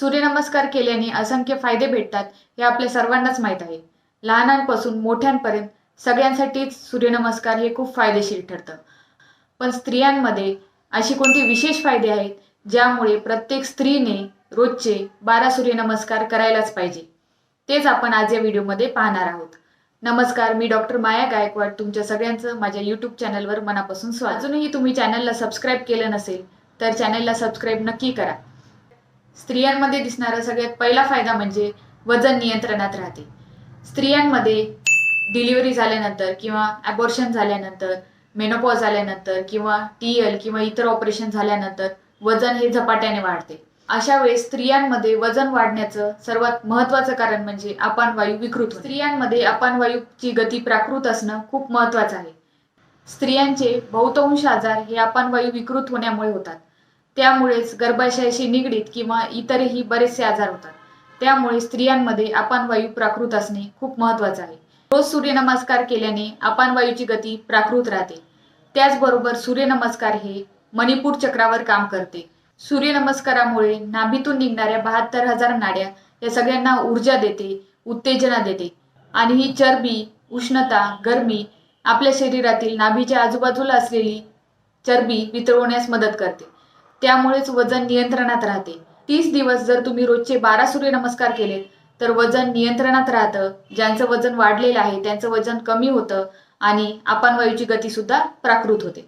सूर्यनमस्कार केल्याने असंख्य फायदे भेटतात हे आपल्या सर्वांनाच माहीत आहे. लहानांपासून मोठ्यांपर्यंत सगळ्यांसाठीच सूर्यनमस्कार हे खूप फायदेशीर ठरतं. पण स्त्रियांमध्ये अशी कोणती विशेष फायदे आहेत? ज्यामुळे प्रत्येक स्त्रीने रोजचे बारा सूर्यनमस्कार करायलाच पाहिजे. तेच आपण आज या व्हिडिओमध्ये पाहणार आहोत. नमस्कार मी डॉक्टर माया गायकवाड. तुमच्या सगळ्यांचं माझ्या यूट्यूब चॅनलवर मनापासून स्वागत. अजूनही तुम्ही चॅनलला सबस्क्राईब केलं नसेल तर चॅनलला सबस्क्राईब नक्की करा. स्त्रियांमध्ये दिसणारा सगळ्यात पहिला फायदा म्हणजे वजन नियंत्रणात राहते. स्त्रियांमध्ये डिलिव्हरी झाल्यानंतर किंवा ॲबॉर्शन झाल्यानंतर मेनोपॉज झाल्यानंतर किंवा टी एल किंवा इतर ऑपरेशन झाल्यानंतर वजन हे झपाट्याने वाढते. अशा वेळेस स्त्रियांमध्ये वजन वाढण्याचं सर्वात महत्वाचं कारण म्हणजे अपानवायू विकृत स्त्रियांमध्ये अपान वायूची गती प्राकृत असणं खूप महत्वाचं आहे. स्त्रियांचे बहुतांश आजार हे अपान वायू विकृत होण्यामुळे होतात. त्यामुळेच गर्भाशयाशी निगडीत किंवा इतरही बरेचसे आजार होतात. त्यामुळे स्त्रियांमध्ये अपान वायू प्राकृत असणे खूप महत्वाचं आहे. रोज सूर्यनमस्कार केल्याने अपान वायूची गती प्राकृत राहते. त्याचबरोबर सूर्यनमस्कार हे मणिपूर चक्रावर काम करते. सूर्यनमस्कारामुळे नाभीतून निघणाऱ्या बहात्तर हजार नाड्या या सगळ्यांना ऊर्जा देते उत्तेजना देते. आणि ही चरबी उष्णता गरमी आपल्या शरीरातील नाभीच्या आजूबाजूला असलेली चरबी वितळवण्यास मदत करते. त्यामुळेच वजन नियंत्रणात राहते. तीस दिवस जर तुम्ही रोजचे बारा सूर्यनमस्कार केले तर वजन नियंत्रणात राहतं. ज्यांचं वजन वाढलेलं आहे त्यांचं वजन कमी होतं आणि आपण वायूची गती सुद्धा प्राकृत होते.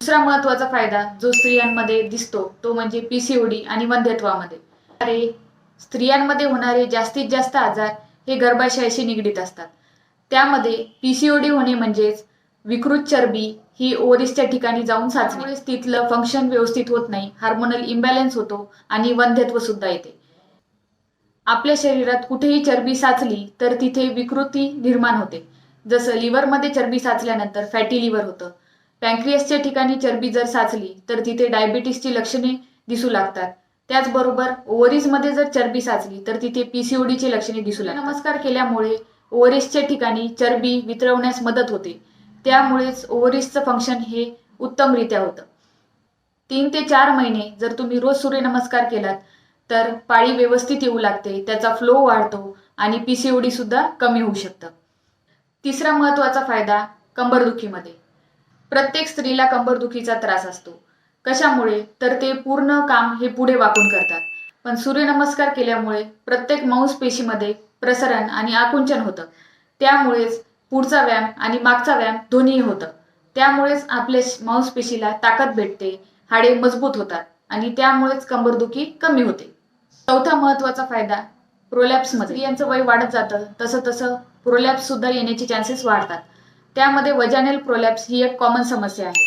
दुसरा महत्त्वाचा फायदा जो स्त्रियांमध्ये दिसतो तो म्हणजे पीसीओडी आणि वंध्यत्वामध्ये. अरे स्त्रियांमध्ये होणारे जास्तीत जास्त आजार हे गर्भाशयाशी निगडीत असतात. त्यामध्ये पीसीओडी होणे म्हणजेच विकृत चरबी ही ओव्हरीजच्या ठिकाणी जाऊन साचण्यामुळेच तिथलं फंक्शन व्यवस्थित होत नाही. हार्मोनल इम्बॅलन्स होतो आणि वंध्यत्व सुद्धा येते. आपल्या शरीरात कुठेही चरबी साचली तर तिथे विकृती निर्माण होते. जसं लिव्हरमध्ये चरबी साचल्यानंतर फॅटी लिव्हर होतं. पॅन्क्रियसच्या ठिकाणी चरबी जर साचली तर तिथे डायबिटीसची लक्षणे दिसू लागतात. त्याचबरोबर ओव्हरीजमध्ये जर चरबी साचली तर तिथे पीसीओडीची लक्षणे दिसू लागतात. नमस्कार केल्यामुळे ओव्हरीजच्या ठिकाणी चरबी वितळवण्यास मदत होते. त्यामुळेच ओव्हरीजचं फंक्शन हे उत्तमरित्या होतं. तीन ते चार महिने जर तुम्ही रोज सूर्यनमस्कार केलात तर पाळी व्यवस्थित येऊ लागते त्याचा फ्लो वाढतो आणि पीसीओडी सुद्धा कमी होऊ शकतं. तिसरा महत्त्वाचा फायदा कंबरदुखीमध्ये. प्रत्येक स्त्रीला कंबरदुखीचा त्रास असतो. कशामुळे? तर ते पूर्ण काम हे पुढे वाकून करतात. पण सूर्यनमस्कार केल्यामुळे प्रत्येक मांसपेशीमध्ये प्रसरण आणि आकुंचन होतं. त्यामुळेच पुढचा व्यायाम आणि मागचा व्यायाम दोन्ही होतं. त्यामुळेच आपल्या मांसपेशीला ताकद भेटते हाडे मजबूत होतात आणि त्यामुळेच कंबरदुखी कमी होते. चौथा महत्त्वाचा फायदा प्रोलॅप्समध्ये. यांचं वय वाढत जातं तसं तसं प्रोलॅप्स सुद्धा येण्याचे चान्सेस वाढतात. त्यामध्ये वजानेल प्रोलॅप्स ही एक कॉमन समस्या आहे.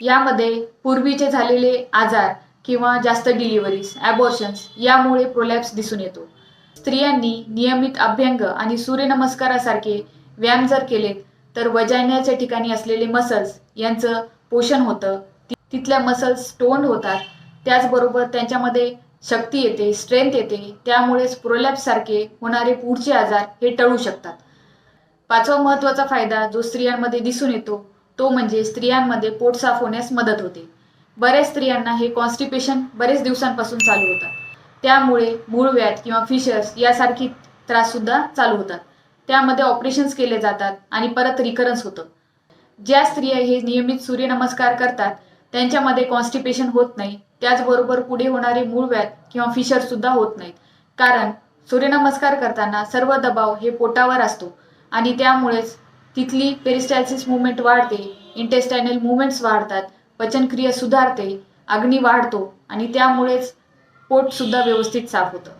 यामध्ये पूर्वीचे झालेले आजार किंवा जास्त डिलिव्हरीज ॲबॉर्शन्स यामुळे प्रोलॅप्स दिसून येतो. स्त्रियांनी नियमित अभ्यंग आणि सूर्यनमस्कारासारखे व्यायाम जर केले तर वजाण्याच्या ठिकाणी असलेले मसल्स यांचं पोषण होतं. तिथल्या मसल्स टोन होतात. त्याचबरोबर त्यांच्यामध्ये शक्ती येते स्ट्रेंथ येते. त्यामुळेच प्रोलॅप्स सारखे होणारे पुढचे आजार हे टळू शकतात. पाचवा महत्त्वाचा फायदा जो स्त्रियांमध्ये दिसून येतो तो म्हणजे स्त्रियांमध्ये पोट साफ होण्यास मदत होते. बऱ्याच स्त्रियांना हे कॉन्स्टिपेशन बरेच दिवसांपासून चालू होतात त्यामुळे मूळव्याध किंवा फिशर्स यासारखी त्रास सुद्धा चालू होतात. त्यामध्ये ऑपरेशन्स केले जातात आणि परत रिकरन्स होतं. ज्या स्त्रिया हे नियमित सूर्यनमस्कार करतात त्यांच्यामध्ये कॉन्स्टिपेशन होत नाही. त्याचबरोबर पुढे होणारे मूळव्याध किंवा फिशर सुद्धा होत नाहीत. कारण सूर्यनमस्कार करताना सर्व दबाव हे पोटावर असतो आणि त्यामुळेच तिथली पेरिस्टायसिस मुवमेंट वाढते इंटेस्टायनल मुवमेंट्स वाढतात पचनक्रिया सुधारते अग्नी वाढतो आणि त्यामुळेच पोटसुद्धा व्यवस्थित साफ होतं.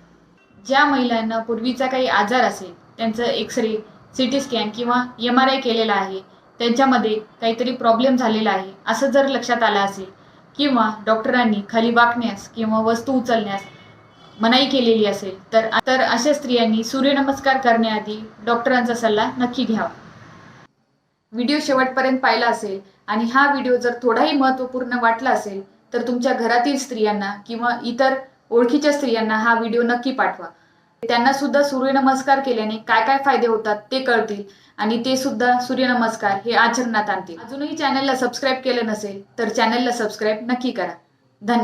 ज्या महिलांना पूर्वीचा काही आजार असेल त्यांचं X ray C T scan किंवा एम आर आय केलेला आहे. त्यांच्यामध्ये काहीतरी प्रॉब्लेम झालेला आहे असं जर लक्षात आलं असेल. किंवा डॉक्टरांनी खाली वाकण्यास किंवा वस्तू उचलण्यास मनाई केलेली असेल तर तर अशा स्त्रियांनी सूर्यनमस्कार करण्याआधी डॉक्टरांचा सल्ला नक्की घ्यावा. व्हिडिओ शेवटपर्यंत पाहिला असेल आणि हा व्हिडिओ जर थोडाही महत्त्वपूर्ण वाटला असेल तर तुमच्या घरातील स्त्रियांना किंवा इतर ओळखीच्या स्त्रियांना हा व्हिडिओ नक्की पाठवा. त्यांना सुद्धा सूर्यनमस्कार केल्याने काय काय फायदे होतात ते कळतील. आणि ते सुद्धा सूर्यनमस्कार हे आचरणात आणतील. अजूनही चॅनलला सबस्क्राईब केलं नसेल तर चॅनलला सबस्क्राईब नक्की करा. धन्यवाद.